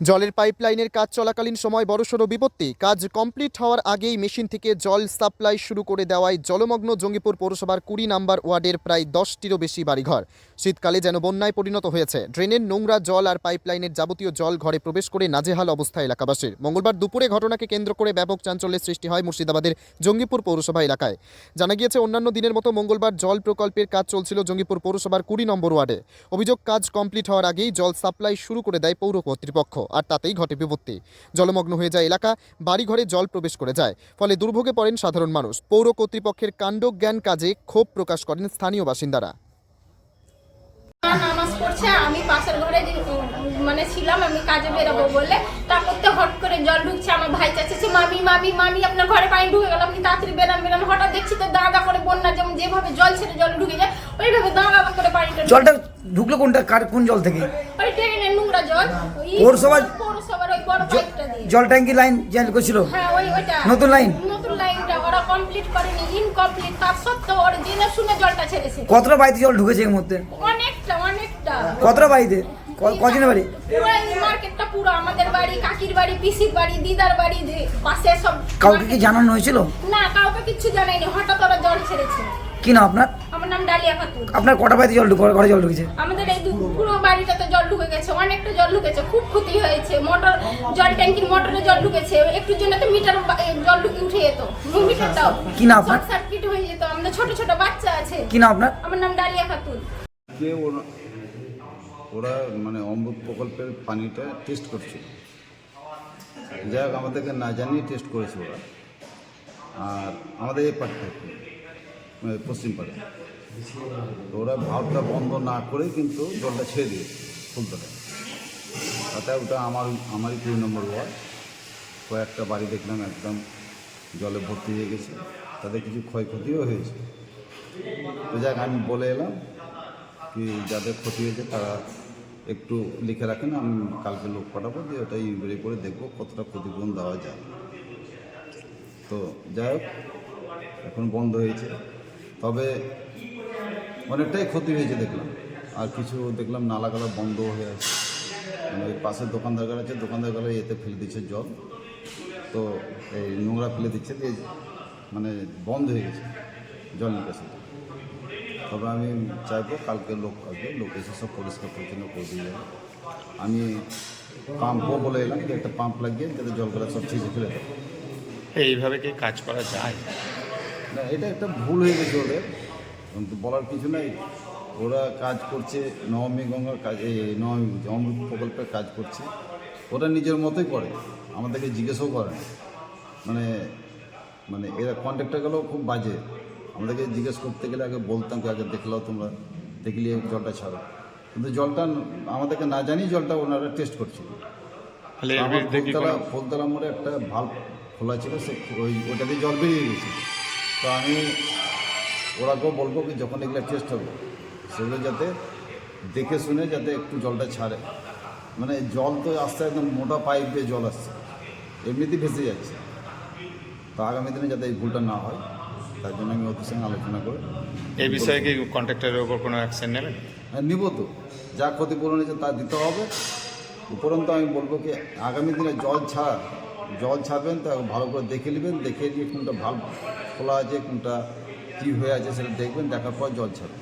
জলের পাইপলাইনের কাজ চলাকালীন সময় বড়সড় বিপত্তি। কাজ কমপ্লিট হওয়ার আগেই মেশিন থেকে জল সাপ্লাই শুরু করে দেওয়ায় জলমগ্ন জঙ্গিপুর পৌরসভার কুড়ি নাম্বার ওয়ার্ডের প্রায় দশটিরও বেশি বাড়িঘর। শীতকালে যেন বন্যায় পরিণত হয়েছে। ড্রেনের নোংরা জল আর পাইপলাইনের যাবতীয় জল ঘরে প্রবেশ করে নাজেহাল অবস্থা এলাকাবাসীর। মঙ্গলবার দুপুরে ঘটনাকে কেন্দ্র করে ব্যাপক চাঞ্চল্যের সৃষ্টি হয় মুর্শিদাবাদের জঙ্গিপুর পৌরসভা এলাকায়। জানা গিয়েছে, অন্যান্য দিনের মতো মঙ্গলবার জল প্রকল্পের কাজ চলছিল জঙ্গিপুর পৌরসভার কুড়ি নম্বর ওয়ার্ডে। অভিযোগ, কাজ কমপ্লিট হওয়ার আগেই জল সাপ্লাই শুরু করে দেয় পৌর কর্তৃপক্ষ। আর তাতেই ঘটে বিপত্তি। জলমগ্ন হয়ে যায় এলাকা বাড়িঘরে জল প্রবেশ করে যায়। ফলে দুর্ভোগে পড়েন সাধারণ মানুষ। পৌর কর্তৃপক্ষের কাণ্ডজ্ঞান কাজে ক্ষোভ প্রকাশ করেন স্থানীয় বাসিন্দারা। নামাজ পড়ছে আমি পাশের ঘরে মানে ছিলাম আমি কাজে বেরোবো বলে। তারপর তো হট করে জল ঢুকছে আমার ভাই চাচ্ছে মামি মামি মামি আপনার ঘরে পানি ঢুকে গেল আপনি তাড়াতাড়ি বেরান বেরান হঠাৎ দেখছি তো দাঁড়া করে বন্যা যেমন যেভাবে জল ছেড়ে জল ঢুকে যায় ওইভাবে দাঁড়া করে পানিটা জলটা ঢুকলো কোনটা? কার কোন জল থেকে ওই ট্রেনের নোংরা জল ওই পৌরসভা- জল ট্যাঙ্কি লাইন জেল করছিল হ্যাঁ ওইটা। নতুন লাইন? নতুন লাইনটা ওরা কমপ্লিট করেনি ইনকমপ্লিট তার সত্ত্বেও ওরা শুনে জলটা ছেড়েছে। কতটা বাড়িতে জল ঢুকেছে এর মধ্যে অনেকটা অনেকটা। কতটা বাড়িতে? ক- কজনের বাড়ি? মার্কেটটা পুরো আমাদের বাড়ি কাকির বাড়ি পিসির বাড়ি দিদার বাড়ি পাশে সব কাউকে কি জানানো হয়েছিল? না কাউকে কিচ্ছু জানাইনি হঠাৎ ওরা জল ছেড়েছে। কি না আপনার? আমার নাম ডালিয়া খাতুন। আপনার কটা বাড়িতে জল ঢুকে ঘরে জল ঢুকেছে? আমাদের এই দু- পুরো বাড়িটাতে জল ঢুকে গেছে অনেকটা জল ঢুকেছে খুব ক্ষতি হয়েছে। মোটর জল ট্যাঙ্কির মোটরে জল ঢুকেছে একটুর জন্য তো মিটার বা- এ, জল ঢুকে উঠে যেত। মিটারটাও। কি না আপনার? শর্ট সার্কিট হয়ে যেত। আমাদের ছোট ছোট বাচ্চা আছে। কি না আপনার? আমার নাম ডালিয়া খাতুন। যে ওরা ওরা মানে অমৃত প্রকল্পের পানিটা টেস্ট করছিল। যাই হোক আমাদেরকে না জানিয়ে টেস্ট করেছে ওরা। আর আমাদের এই পাট থেকে মানে পশ্চিম পাড়ে। তো ওরা ভাবটা বন্ধ না করে কিন্তু জলটা ছেড়ে দিয়েছে, ফুলতলা। তাতে ওটা আমার, আমারই কুড়ি নম্বর ওয়ার্ড। কয়েকটা বাড়ি দেখলাম, একদম জলে ভর্তি হয়ে গেছে। তাদের কিছু ক্ষয়ক্ষতিও হয়েছে। তো যাক, আমি বলে এলাম কি যাদের ক্ষতি হয়েছে তারা একটু লিখে রাখেন, আমি কালকে লোক পাঠাবো যে ওটা ইনকোয়ারি করে দেখব কতটা ক্ষতিপূরণ দেওয়া যায়। তো যাই হোক, এখন বন্ধ হয়েছে। তবে অনেকটাই ক্ষতি হয়েছে দেখলাম। আর কিছু দেখলাম নালাগালা বন্ধ হয়ে আছে। মানে ওই পাশের দোকানদার আছে, দোকানদারগুলো এতে ফেলে দিচ্ছে জল। তো এই নোংরা ফেলে দিচ্ছে দিয়ে মানে বন্ধ হয়ে গেছে জল নিকাশি। তবে আমি চাইব কালকে লোক আসবে, লোক এসে সব পরিষ্কার পরিচ্ছন্ন করে দিয়ে যাবে। আমি পাম্পও বলে এলাম যে একটা পাম্প লাগিয়ে যাতে জলগুলো সব ছিঁচে ফেলে দেবে এইভাবে কি কাজ করা যায়? না এটা একটা ভুল হয়ে গেছে ওদের। কিন্তু বলার কিছু নাই। ওরা কাজ করছে নবমী গঙ্গার কাজ এই নবমী অমৃত প্রকল্পের কাজ করছে ওরা নিজের মতোই করে আমাদেরকে জিজ্ঞেসও করে মানে মানে এরা কন্ট্রাক্টারগুলো খুব বাজে। আমাদেরকে জিজ্ঞেস করতে গেলে আগে বলতাম কি আগে দেখলাও তোমরা দেখলে জলটা ছাড়ো। কিন্তু জলটা আমাদেরকে না জানিয়ে জলটা ওনারা টেস্ট করছিল ফুলতলা ফুলতলা মোড়ে একটা ভাল্ব খোলা ছিল সে ওই ওটা দিয়ে জল বেরিয়ে গেছে। তো আমি ওরাকেও বলব কি যখন এগুলো টেস্ট হবে সেগুলো যাতে দেখে শুনে যাতে একটু জলটা ছাড়ে। মানে জল তো আসছে একদম মোটা পাইপ দিয়ে জল আসছে এমনিতেই ভেসে যাচ্ছে। তো আগামী দিনে যাতে এই ভুলটা না হয় তার জন্য আমি ওদের সঙ্গে আলোচনা করে এই বিষয়ে কি কন্ট্রাক্টরের ওপর কোনো অ্যাকশন নেবেন? হ্যাঁ নিব তো। যা ক্ষতিপূরণ হয়েছে তা দিতে হবে। উপরন্তু আমি বলব কি আগামী দিনে জল ছাড় জল ছাড়বেন, তা ভালো করে দেখে নেবেন, দেখে নিয়ে কোনটা ভালো খোলা আছে, কোনটা কী হয়ে আছে সেটা দেখবেন, দেখার পর জল ছাড়বেন।